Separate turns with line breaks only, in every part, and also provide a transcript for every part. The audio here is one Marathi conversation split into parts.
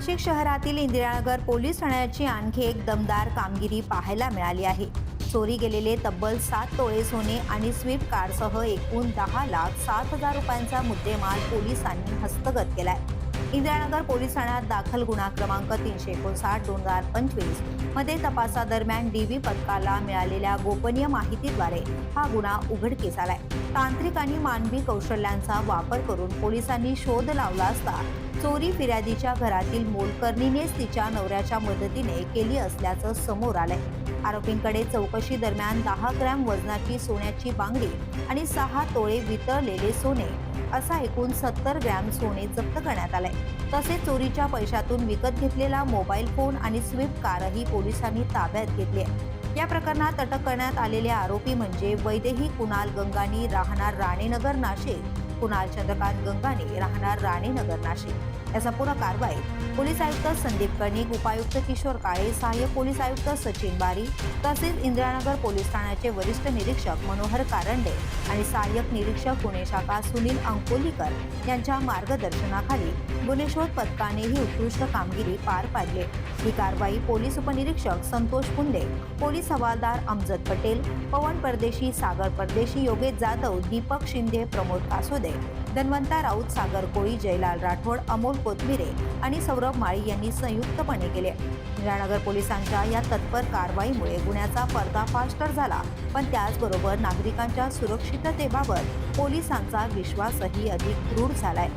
नाशिक शहरातील इंदिरानगर पोलीस ठाण्याची आणखी एक दमदार कामगिरी पाहायला मिळाली आहे. चोरी गेलेले तब्बल सात तोळे सोने आणि स्विफ्ट कारसह एकूण दहा लाख सात हजार रुपयांचा मुद्देमाल पोलिसांनी हस्तगत केलाय. इंदिरानगर पोलीस ठाण्यात दाखल गुन्हा क्रमांक तीनशे एकोणसाठ दोन हजार पंचवीसमध्ये तपासादरम्यान डीबी पथकाला मिळालेल्या गोपनीय माहितीद्वारे हा गुन्हा उघडकीस आलाय. तांत्रिक आणि मानवी कौशल्यांचा वापर करून पोलिसांनी शोध लावला असता चोरी फिर्यादीच्या घरातील मोलकर्णीनेच तिच्या नवऱ्याच्या मदतीने केली असल्याचं समोर आलंय. आरोपींकडे चौकशी दरम्यान दहा ग्रॅम वजनाची सोन्याची बांगडी आणि सहा तोळे वितळलेले सोने असा एकूण सत्तर ग्रॅम सोने जप्त करण्यात आलंय. तसेच चोरीच्या पैशातून विकत घेतलेला मोबाईल फोन आणि स्विफ्ट कारही पोलिसांनी ताब्यात घेतली आहे. या प्रकरणात अटक करण्यात आलेले आरोपी म्हणजे वैदेही कुणाल गंगानी राहणार राणेनगर नाशिक कुणाल चंद्रकांत गंगाने राहणार राणेनगर नाशिक. या संपूर्ण कारवाईत पोलीस आयुक्त संदीप कर्णिक उपायुक्त किशोर काळे सहाय्यक पोलीस आयुक्त सचिन बारी तसेच इंदिरानगर पोलीस ठाण्याचे वरिष्ठ निरीक्षक मनोहर कारंडे आणि सहाय्यक निरीक्षक गुन्हे शाखा सुनील अंकोलीकर यांच्या मार्गदर्शनाखाली गुन्हेशोध पथकाने ही उत्कृष्ट कामगिरी पार पाडली. ही कारवाई पोलीस उपनिरीक्षक संतोष कुंडे पोलीस हवालदार अमजद पटेल पवन परदेशी सागर परदेशी योगेश जाधव दीपक शिंदे प्रमोद कासोदे धन्वंता राऊत सागर कोळी जयलाल राठोड अमोल कोथमिरे आणि सौरभ माळी यांनी संयुक्तपणे केले. इंदिरानगर पोलिसांच्या या तत्पर कारवाईमुळे गुन्ह्याचा पर्दाफाश तर झाला पण त्याचबरोबर नागरिकांच्या सुरक्षिततेबाबत पोलिसांचा विश्वासही अधिक दृढ झालाय.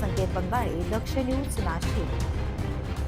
संकेत बंगाळे दक्ष न्यूज नाशिक.